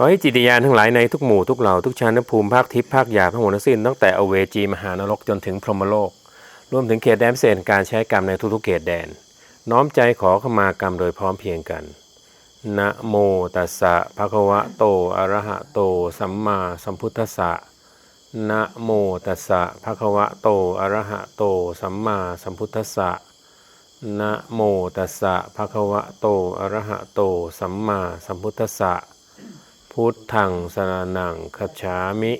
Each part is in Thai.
ขอให้จิตญาณทั้งหลายในทุกหมู่ทุกเหล่าทุกชาติภูมิภาคทิพย์ภาคหยาบทั้งหมดทั้งสิ้นตั้งแต่อเวจีมหานรกจนถึงพรหมโลก รวมถึงเขตแดนเศษการใช้กรรมในทุกๆเขตแดน น้อมใจขอขมากรรมโดยพร้อมเพียงกันนะโมตัสสะภะคะวะโตอะระหะโต สัมมาสัมพุทธัสสะนะโมตัสสะภะคะวะโตอะระหะโต สัมมาสัมพุทธัสสะนะโมตัสสะภะคะวะโตอะระหะโต สัมมาสัมพุทธัสสะ พุทธังสรนังคฉามิ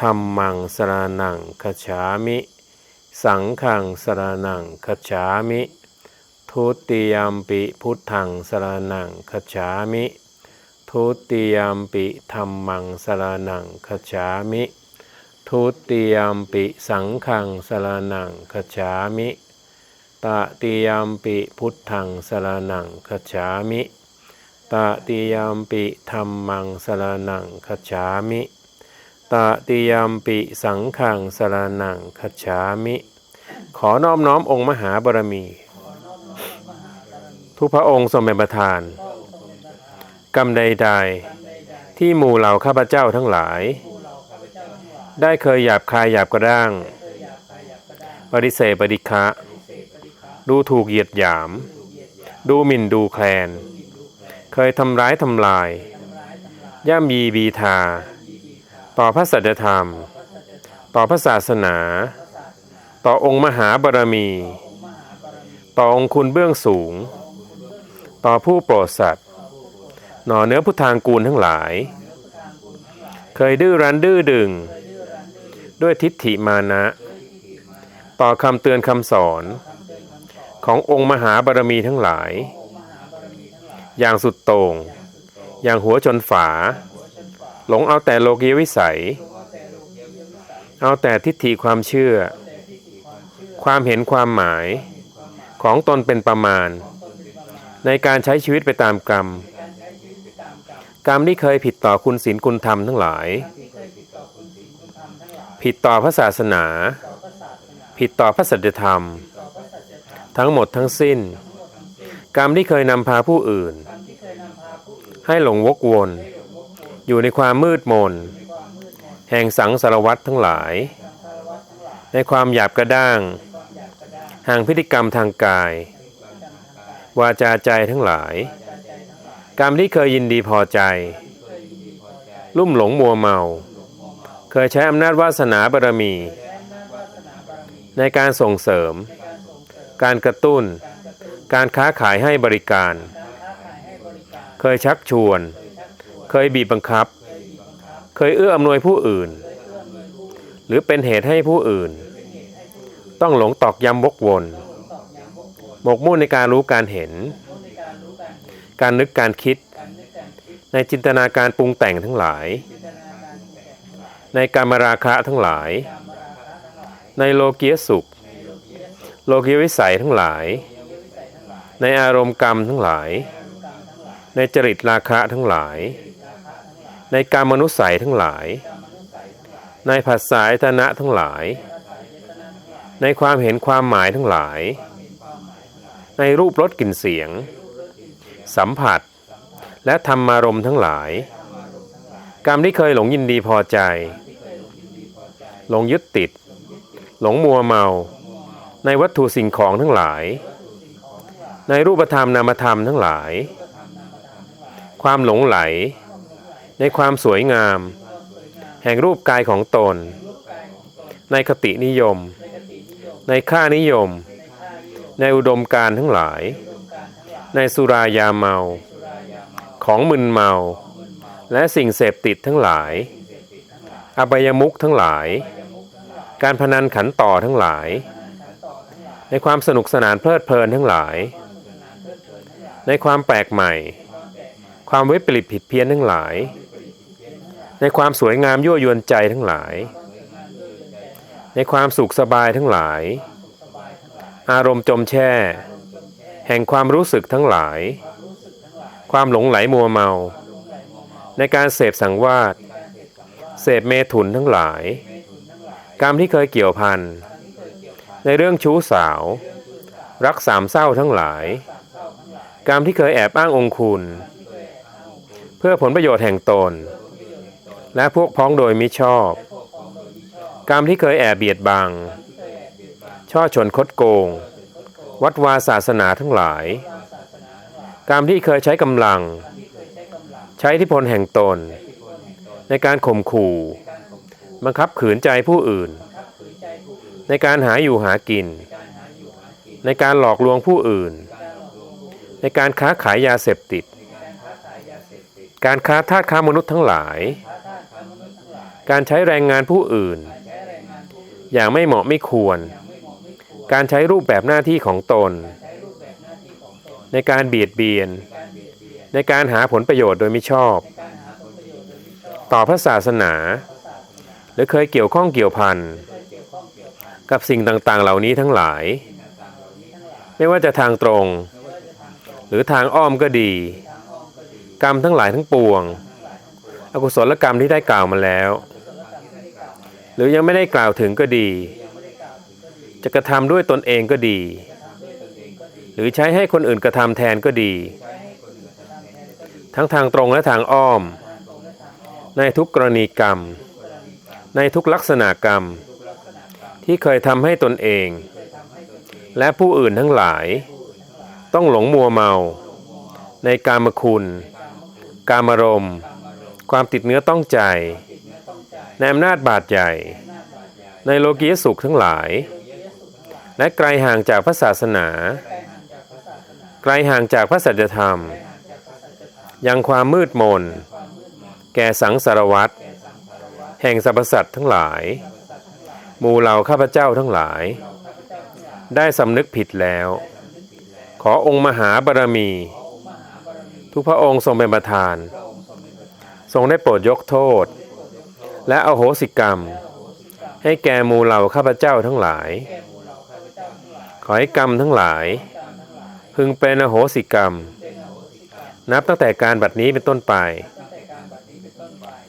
ธัมมังสรนังคฉามิ สังฆังสรนังคฉามิ ทุติยมปิพุทธังสรนังคฉามิ ทุติยมปิธัมมังสรนังคฉามิ ทุติยมปิสังฆังสรนังคฉามิตติยมปิพุทธังสรนังคฉามิ ตติยมปิธัมมังสรนังคัจฉามิตติยมปิสังฆังสรนังคัจฉามิ ขอน้อมน้อมองค์มหาบารมี ทุกพระองค์ทรงเป็นประธาน กรรมใดๆ ที่หมู่เหล่าข้าพเจ้าทั้งหลาย ได้เคยหยาบคายหยาบกระด้าง ปฏิเสธปฏิฆะดูถูกเหยียดหยาม ดูหมิ่นดูแคลน เคยทำร้ายทำลาย ย่ำยีบีทา ต่อพระสัจธรรม ต่อพระศาสนา ต่อองค์มหาบารมี ต่อองค์คุณเบื้องสูง ต่อผู้โปรดสัตว์หน่อเนื้อพุทธางกูลทั้งหลาย เคยดื้อรั้นดื้อดึง ด้วยทิฏฐิมานะ ต่อคำเตือนคำสอน ขององค์มหาบารมีทั้งหลาย อย่างสุดโต่ง อย่างหัวจนฝา หลงเอาแต่โลกียวิสัย เอาแต่ทิฏฐิความเชื่อ ความเห็นความหมายของตนเป็นประมาณ ในการใช้ชีวิตไปตามกรรม กรรมที่เคยผิดต่อคุณศีลคุณธรรมทั้งหลาย ผิดต่อพระศาสนา ผิดต่อพระสัจธรรม ทั้งหมดทั้งสิ้น กรรมที่เคยนำพาผู้อื่น ให้หลงวกวน อยู่ในความมืดมน แห่งสังสารวัตรทั้งหลาย ในความหยาบกระด้างห่างพฤติกรรมทางกาย วาจาใจทั้งหลาย กรรมที่เคยยินดีพอใจ ลุ่มหลงมัวเมา เคยใช้อำนาจวาสนาบารมี ในการส่งเสริม การกระตุ้น การค้าขายให้บริการ เคยชักชวน เคยบีบบังคับ เคยเอื้ออำนวยผู้อื่น หรือเป็นเหตุให้ผู้อื่น ต้องหลงตอกย้ำวกวนหมกมุ่นในการรู้การเห็น การนึกการคิด ในจินตนาการปรุงแต่งทั้งหลาย ในการมาราคะทั้งหลาย ในโลกียสุข โลกียวิสัยทั้งหลาย ในอารมณ์กรรมทั้งหลาย ในจริตราคะทั้งหลาย ในการมนุษย์ใสทั้งหลาย ในภาษาอิทนะทั้งหลาย ในความเห็นความหมายทั้งหลาย ในรูปรสกลิ่นเสียง สัมผัส และธรรมารมณ์ทั้งหลาย กรรมที่เคยหลงยินดีพอใจ หลงยึดติด หลงมัวเมา ในวัตถุสิ่งของทั้งหลาย ในรูปธรรมนามธรรมทั้งหลาย ความหลงไหล ในความสวยงาม แห่งรูปกายของตน ในคตินิยม ในค่านิยม ในอุดมการทั้งหลาย ในสุรายาเมา ของมึนเมา และสิ่งเสพติดทั้งหลาย อบายมุขทั้งหลาย การพนันขันต่อทั้งหลาย ในความสนุกสนานเพลิดเพลินทั้งหลาย ในความแปลกใหม่ ความวิปริตผิดเพี้ยนทั้งหลาย ในความสวยงามยั่วยวนใจทั้งหลาย ในความสุขสบายทั้งหลาย อารมณ์จมแช่ แห่งความรู้สึกทั้งหลาย ความหลงไหลมัวเมา ในการเสพสังวาสเสพเมถุนทั้งหลาย กรรมที่เคยเกี่ยวพันในเรื่องชู้สาว รักสามเศร้าทั้งหลาย กรรมที่เคยแอบอ้างองคุณ เพื่อผลประโยชน์แห่งตน และพวกพ้องโดยมิชอบ กรรมที่เคยแอบเบียดบัง ช่อชนคดโกง วัดวาศาสนาทั้งหลาย กรรมที่เคยใช้กำลัง ใช้ทธิพลแห่งตน ในการข่มขู่ บังคับขืนใจผู้อื่น ในการหาอยู่หากิน ในการหลอกลวงผู้อื่น ในการค้าขายยาเสพติด การค้าทาสค้ามนุษย์ทั้งหลาย การใช้แรงงานผู้อื่น อย่างไม่เหมาะไม่ควร การใช้รูปแบบหน้าที่ของตน ในการเบียดเบียน ในการหาผลประโยชน์โดยมิชอบ ต่อพระศาสนา หรือเคยเกี่ยวข้องเกี่ยวพันกับสิ่งต่างๆ เหล่านี้ทั้งหลาย ไม่ว่าจะทางตรง หรือทางอ้อมก็ดี กรรมทั้งหลายทั้งปวง อกุศลกรรมที่ได้กล่าวมาแล้ว หรือยังไม่ได้กล่าวถึงก็ดี จะกระทำด้วยตนเองก็ดี หรือใช้ให้คนอื่นกระทำแทนก็ดี ทั้งทางตรงและทางอ้อม ในทุกกรณีกรรม ในทุกลักษณะกรรม ที่เคยทำให้ตนเอง และผู้อื่นทั้งหลาย ต้องหลงมัวเมา ในกามคุณ กามารมณ์ความติดเนื้อต้องใจ ในอำนาจบาดใหญ่ ในโลกียสุขทั้งหลาย และไกลห่างจากพระศาสนา ไกลห่างจากพระสัจธรรม ยังความมืดมน แก่สังสารวัตรแห่งสรรพสัตว์ทั้งหลาย มูเหล่าข้าพเจ้าทั้งหลาย ได้สำนึกผิดแล้ว ขอองค์มหาบารมี ทุกพระองค์ทรงเป็นประธาน ทรงได้โปรดยกโทษ และอโหสิกรรม ให้แก่หมู่เหล่าข้าพเจ้าทั้งหลาย ขอให้กรรมทั้งหลาย พึงเป็นอโหสิกรรม นับตั้งแต่การบัดนี้เป็นต้นไป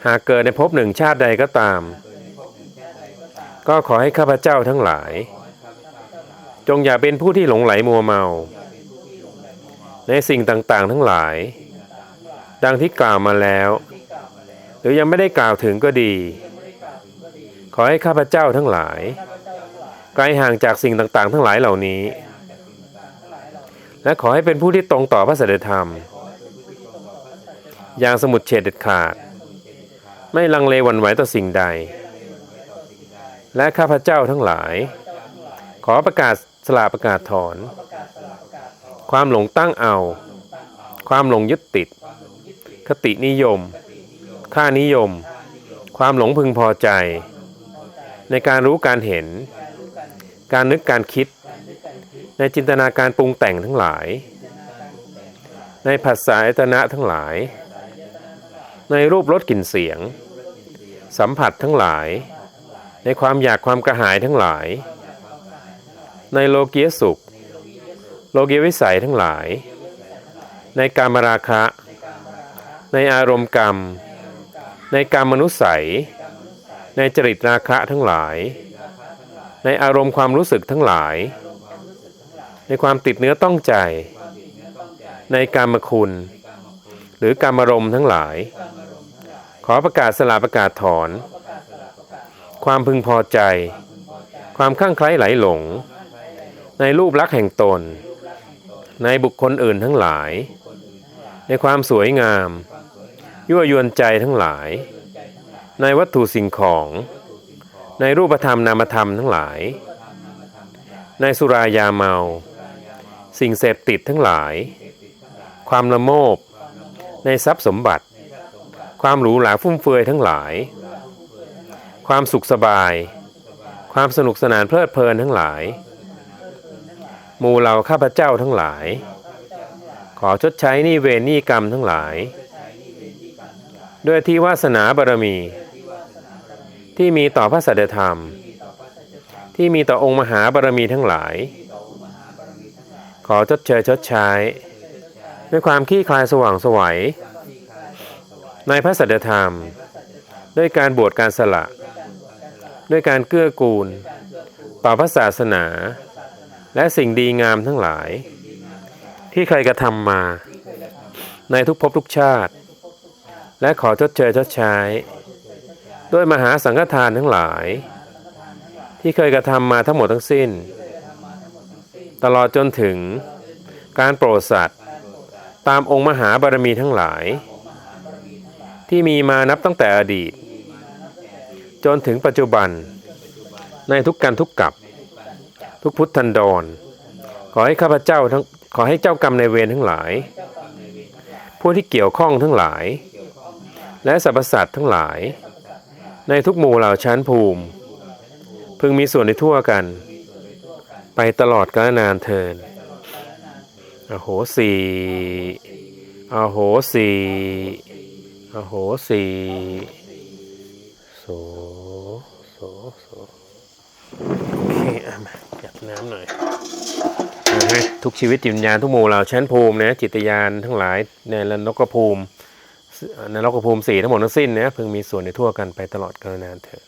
หากเกิดในภพหนึ่งชาติใดก็ตาม ก็ขอให้ข้าพเจ้าทั้งหลายจงอย่าเป็นผู้ที่หลงไหลมัวเมา ในสิ่งต่างๆ ทั้งหลาย ดังที่กล่าวมาแล้ว หรือยังไม่ได้กล่าวถึงก็ดี ขอให้ข้าพเจ้าทั้งหลาย ไกลห่างจากสิ่งต่างๆ ทั้งหลายเหล่านี้ และขอให้เป็นผู้ที่ตรงต่อพระสัจธรรม อย่างสมุดเฉดเด็ดขาด ไม่ลังเลหวั่นไหวต่อสิ่งใด และข้าพเจ้าทั้งหลาย ขอประกาศสลาประกาศถอน ความหลงตั้งเอา ความหลงยึดติด คตินิยม ค่านิยม ความหลงพึงพอใจ ในการรู้การเห็น การนึกการคิด ในจินตนาการปรุงแต่งทั้งหลาย ในผัสสะอายตนะทั้งหลาย ในรูปรสกลิ่นเสียง สัมผัสทั้งหลาย ในความอยากความกระหายทั้งหลาย ในโลกียสุข โลกีวิสัยทั้งหลาย ในการมราคะ ในอารมณ์กรรม ในการมนุษย์ใสยในจริตราคะทั้งหลาย ในอารมณ์ความรู้สึกทั้งหลาย ในความติดเนื้อต้องใจ ในการมคุณ หรือการมารมณ์ทั้งหลาย ขอประกาศสลาประกาศถอน ความพึงพอใจ ความข้างใคล้ไหลหลง ในรูปลักษณ์แห่งตน ในบุคคลอื่นทั้งหลาย ในความสวยงาม ยั่วยวนใจทั้งหลาย ในวัตถุสิ่งของ ในรูปธรรมนามธรรมทั้งหลาย ในสุรายาเมา สิ่งเสพติดทั้งหลาย ความละโมบ ในทรัพย์สมบัติ ความหรูหราฟุ่มเฟือยทั้งหลาย ความสุขสบาย ความสนุกสนานเพลิดเพลินทั้งหลาย หมู่เหล่าข้าพเจ้าทั้งหลาย ขอชดใช้นี้เวรนี้กรรมทั้งหลาย ด้วยที่วาสนาบารมี ที่มีต่อพระสัจธรรม ที่มีต่อองค์มหาบารมีทั้งหลาย ขอชดเชยชดใช้ ด้วยความขี้คลายสว่างสวัย ในพระสัจธรรม ด้วยการบวชการสละ ด้วยการเกื้อกูล ต่อพระศาสนา และสิ่งดีงามทั้งหลาย ที่เคยกระทำมา ในทุกภพทุกชาติ และขอชดเชยชดใช้ ด้วยมหาสังฆทานทั้งหลาย ที่เคยกระทำมาทั้งหมดทั้งสิ้น ตลอดจนถึงการโปรดสัตว์ตามองค์มหาบารมีทั้งหลาย ที่มีมานับตั้งแต่อดีต จนถึงปัจจุบันในทุกการทุกกับ ทุกพุทธันดร ขอให้ข้าพเจ้าทั้งขอให้เจ้ากรรมในเวรทั้งหลาย ผู้ที่เกี่ยวข้องทั้งหลาย และสรรพสัตว์ทั้งหลาย ในทุกหมู่เหล่าชั้นภูมิ พึงมีส่วนในทั่วกัน ไปตลอดกาลนานเทินอโหสีอโหสีอโหสีโสโสโสโอเคอะมา จับน้ำหน่อยนะฮะทุกชีวิตจิตวิญญาณทุกหมู่เหล่าชั้นภูมินะจิตยานทั้งหลายในนกภูมิในรกภูมิสี่ทั้งหมดทั้งสิ้นนะพึงมีส่วนในทั่วกันไปตลอดกาลนานเถิด